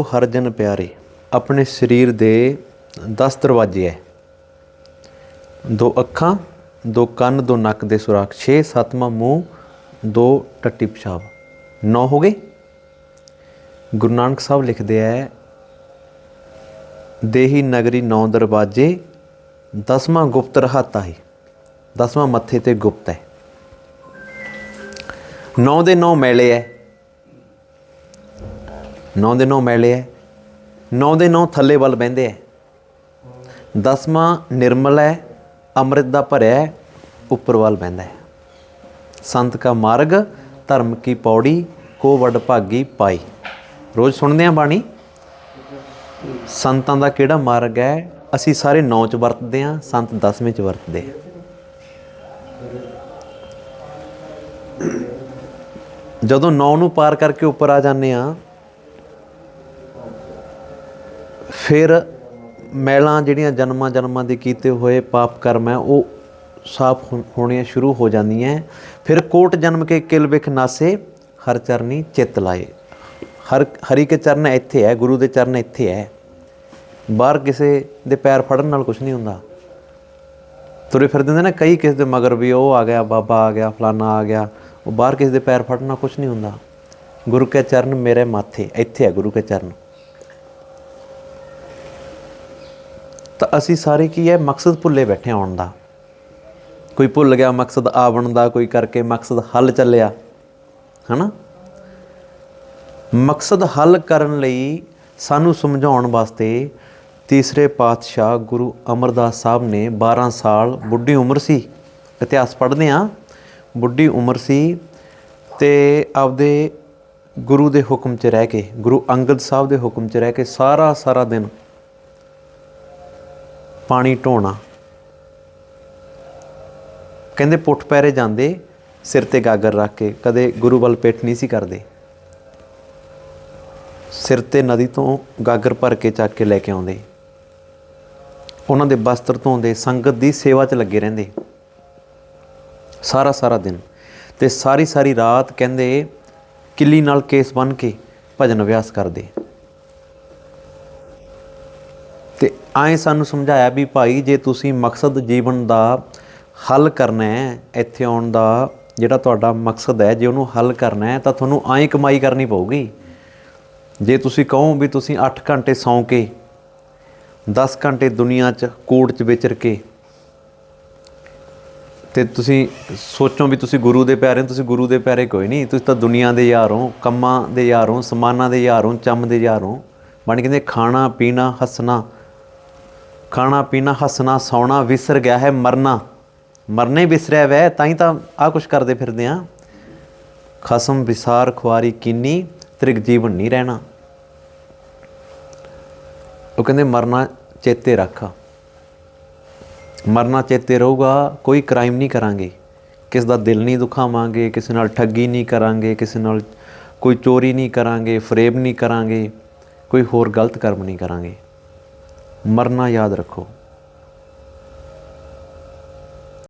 ਉਹ ਹਰ ਜਨ ਪਿਆਰੇ, ਆਪਣੇ ਸਰੀਰ ਦੇ 10 ਦਰਵਾਜ਼ੇ ਐ। ਦੋ ਅੱਖਾਂ, ਦੋ ਕੰਨ, ਦੋ ਨੱਕ ਦੇ ਸੁਰਾਖ 6 ਸਤਵਾਂ ਮੂੰਹ, ਦੋ ਟੱਟੀ ਪਿਸ਼ਾਬ। ਨੌ ਹੋ ਗਏ। ਗੁਰੂ ਨਾਨਕ ਸਾਹਿਬ ਲਿਖਦੇ ਐ, ਦੇਹੀ ਨਗਰੀ ਨੌ ਦਰਵਾਜ਼ੇ 10ਵਾਂ ਗੁਪਤ ਰਹਾਤਾ ਹੈ 10ਵਾਂ ਮੱਥੇ ਤੇ ਗੁਪਤ ਹੈ ਨੌ ਦੇ ਨੌ ਮੇਲੇ ਐ। ਨੌ ਦੇ ਨੌ ਮੈਲੇ ਹੈ 9 ਦੇ ਨੌ ਥੱਲੇ ਵੱਲ ਬੈੰਦੇ ਹੈ ਦਸਵਾਂ ਨਿਰਮਲ ਹੈ ਅੰਮ੍ਰਿਤ ਦਾ ਭਰਿਆ ਉੱਪਰ ਵੱਲ ਬੈੰਦਾ ਹੈ ਸੰਤ ਕਾ ਮਾਰਗ, ਧਰਮ ਕੀ ਪੌੜੀ, ਕੋ ਵੱਡ ਭਾਗੀ ਪਾਈ। ਰੋਜ਼ ਸੁਣਦੇ ਆ ਬਾਣੀ? ਸੰਤਾਂ ਦਾ ਕਿਹੜਾ ਮਾਰਗ ਹੈ ਅਸੀਂ ਸਾਰੇ ਨੌ ਚ ਵਰਤਦੇ ਆ, ਸੰਤ 10ਵੇਂ ਚ ਵਰਤਦੇ ਆ ਜਦੋਂ ਨੌ ਨੂੰ ਪਾਰ ਕਰਕੇ ਉੱਪਰ ਆ ਜਾਂਦੇ ਆ ਫਿਰ ਮੈਲਾਂ ਜਿਹੜੀਆਂ ਜਨਮਾਂ ਜਨਮਾਂ ਦੇ ਕੀਤੇ ਹੋਏ ਪਾਪ ਕਰਮ ਹੈ, ਉਹ ਸਾਫ਼ ਹੋ- ਹੋਣੀਆਂ ਸ਼ੁਰੂ ਹੋ ਜਾਂਦੀਆਂ ਫਿਰ ਕੋਟ ਜਨਮ ਕੇ ਕਿਲ ਵਿਖ ਨਾਸੇ, ਹਰ ਚਰਨੀ ਚਿੱਤ ਲਾਏ। ਹਰ, ਹਰੀ ਕੇ ਚਰਨ ਇੱਥੇ ਹੈ, ਗੁਰੂ ਦੇ ਚਰਨ ਇੱਥੇ ਹੈ। ਬਾਹਰ ਕਿਸੇ ਦੇ ਪੈਰ ਫੜਨ ਨਾਲ ਕੁਝ ਨਹੀਂ ਹੁੰਦਾ। ਤੁਰੇ ਫਿਰਦੇ ਹੁੰਦੇ ਨਾ, ਕਈ ਕਿਸੇ ਦੇ ਮਗਰ ਵੀ ਉਹ ਆ ਗਿਆ, ਬਾਬਾ ਆ ਗਿਆ, ਫਲਾਨਾ ਆ ਗਿਆ, ਉਹ ਬਾਹਰ ਕਿਸੇ ਦੇ ਪੈਰ ਫੜਨ ਨਾਲ ਕੁਝ ਨਹੀਂ ਹੁੰਦਾ। ਗੁਰੂ ਕੇ ਚਰਨ ਮੇਰੇ ਮਾਥੇ, ਇੱਥੇ ਹੈ ਗੁਰੂ ਕੇ ਚਰਨ। ਤਾਂ ਅਸੀਂ ਸਾਰੇ ਕੀ ਹੈ, ਮਕਸਦ ਭੁੱਲੇ ਬੈਠੇ ਆਉਣ ਦਾ। ਕੋਈ ਭੁੱਲ ਗਿਆ, ਮਕਸਦ ਆਵਣ ਦਾ ਕੋਈ ਕਰਕੇ ਮਕਸਦ ਹੱਲ ਚੱਲਿਆ, ਹਨਾ? ਮਕਸਦ ਹੱਲ ਕਰਨ ਲਈ ਸਾਨੂੰ ਸਮਝਾਉਣ ਵਾਸਤੇ ਤੀਸਰੇ ਪਾਤਸ਼ਾਹ ਗੁਰੂ ਅਮਰਦਾਸ ਸਾਹਿਬ ਨੇ 12 ਸਾਲ ਬੁੱਢੀ ਉਮਰ ਸੀ, ਇਤਿਹਾਸ ਪੜ੍ਹਦੇ ਆ ਬੁੱਢੀ ਉਮਰ ਸੀ ਤੇ ਆਪਦੇ ਗੁਰੂ ਦੇ ਹੁਕਮ 'ਚ ਰਹਿ ਕੇ, ਗੁਰੂ ਅੰਗਦ ਸਾਹਿਬ ਦੇ ਹੁਕਮ 'ਚ ਰਹਿ ਕੇ ਸਾਰਾ ਸਾਰਾ ਦਿਨ ਪਾਣੀ ਢੋਣਾ। ਕਹਿੰਦੇ ਪੁੱਠ ਪੈਰੇ ਜਾਂਦੇ, ਸਿਰ ਤੇ ਗਾਗਰ ਰੱਖ ਕੇ, ਕਦੇ ਗੁਰੂ ਵੱਲ ਪਿੱਠ ਨਹੀਂ ਸੀ ਕਰਦੇ। ਸਿਰ ਤੇ ਨਦੀ ਤੋਂ ਗਾਗਰ ਭਰ ਕੇ ਚੱਕ ਕੇ ਲੈ ਕੇ ਆਉਂਦੇ। ਉਹਨਾਂ ਦੇ ਬਸਤਰ ਧੋਂਦੇ, ਸੰਗਤ ਦੀ ਸੇਵਾ 'ਚ ਲੱਗੇ ਰਹਿੰਦੇ। ਸਾਰਾ ਸਾਰਾ ਦਿਨ ਤੇ ਸਾਰੀ ਸਾਰੀ ਰਾਤ ਕਹਿੰਦੇ, ਕਿੱਲੀ ਨਾਲ ਕੇਸ ਬੰਨ ਕੇ ਭਜਨ ਅਭਿਆਸ ਕਰਦੇ। ਤੇ ਐਂ ਸਾਨੂੰ ਸਮਝਾਇਆ ਵੀ ਭਾਈ ਜੇ ਤੁਸੀਂ ਮਕਸਦ ਜੀਵਨ ਦਾ ਹੱਲ ਕਰਨਾ ਹੈ, ਇੱਥੇ ਆਉਣ ਦਾ ਜਿਹੜਾ ਤੁਹਾਡਾ ਮਕਸਦ ਹੈ, ਜੇ ਉਹਨੂੰ ਹੱਲ ਕਰਨਾ ਹੈ ਤਾਂ ਤੁਹਾਨੂੰ ਐਂ ਕਮਾਈ ਕਰਨੀ ਪਊਗੀ। ਜੇ ਤੁਸੀਂ ਕਹੋ ਵੀ ਤੁਸੀਂ 8 ਘੰਟੇ ਸੌਂ ਕੇ 10 ਘੰਟੇ ਦੁਨੀਆ 'ਚ ਕੋਰਟ 'ਚ ਵਿਚਰ ਕੇ, ਤੇ ਤੁਸੀਂ ਸੋਚੋ ਵੀ ਤੁਸੀਂ ਗੁਰੂ ਦੇ ਪਿਆਰੇ ਹੋ, ਤੁਸੀਂ ਗੁਰੂ ਦੇ ਪਿਆਰੇ ਕੋਈ ਨਹੀਂ, ਤੁਸੀਂ ਤਾਂ ਦੁਨੀਆ ਦੇ ਯਾਰ ਹੋ, ਕੰਮਾਂ ਦੇ ਯਾਰ ਹੋ, ਸਮਾਨਾਂ ਦੇ ਯਾਰ ਹੋ, ਚੰਮ ਦੇ ਯਾਰ ਹੋ। ਬਣ ਕਹਿੰਦੇ ਖਾਣਾ, ਪੀਣਾ, ਹੱਸਣਾ ਖਾਣਾ ਪੀਣਾ, ਹੱਸਣਾ, ਸੌਣਾ, ਵਿਸਰ ਗਿਆ ਹੈ ਮਰਨਾ। ਮਰਨੇ ਵਿਸਰਿਆ ਵੈ, ਤਾਂ ਹੀ ਤਾਂ ਆ ਕੁਛ ਕਰਦੇ ਫਿਰਦੇ ਆ। ਖਸਮ, ਵਿਸਾਰ, ਖੁਆਰੀ ਕਿੰਨੀ, ਤ੍ਰਿਗ ਜੀਵਨ ਨਹੀਂ ਰਹਿਣਾ। ਉਹ ਕਹਿੰਦੇ, ਮਰਨਾ ਚੇਤੇ ਰੱਖ। ਮਰਨਾ ਚੇਤੇ ਰਹੂਗਾ, ਕੋਈ ਕ੍ਰਾਈਮ ਨਹੀਂ ਕਰਾਂਗੇ। ਕਿਸ ਦਾ ਦਿਲ ਨਹੀਂ ਦੁਖਾਵਾਂਗੇ, ਕਿਸੇ ਨਾਲ ਠੱਗੀ ਨਹੀਂ ਕਰਾਂਗੇ, ਕਿਸੇ ਨਾਲ ਕੋਈ ਚੋਰੀ ਨਹੀਂ ਕਰਾਂਗੇ, ਫਰੇਬ ਨਹੀਂ ਕਰਾਂਗੇ, ਕੋਈ ਹੋਰ ਗਲਤ ਕਰਮ ਨਹੀਂ ਕਰਾਂਗੇ। ਮਰਨਾ ਯਾਦ ਰੱਖੋ।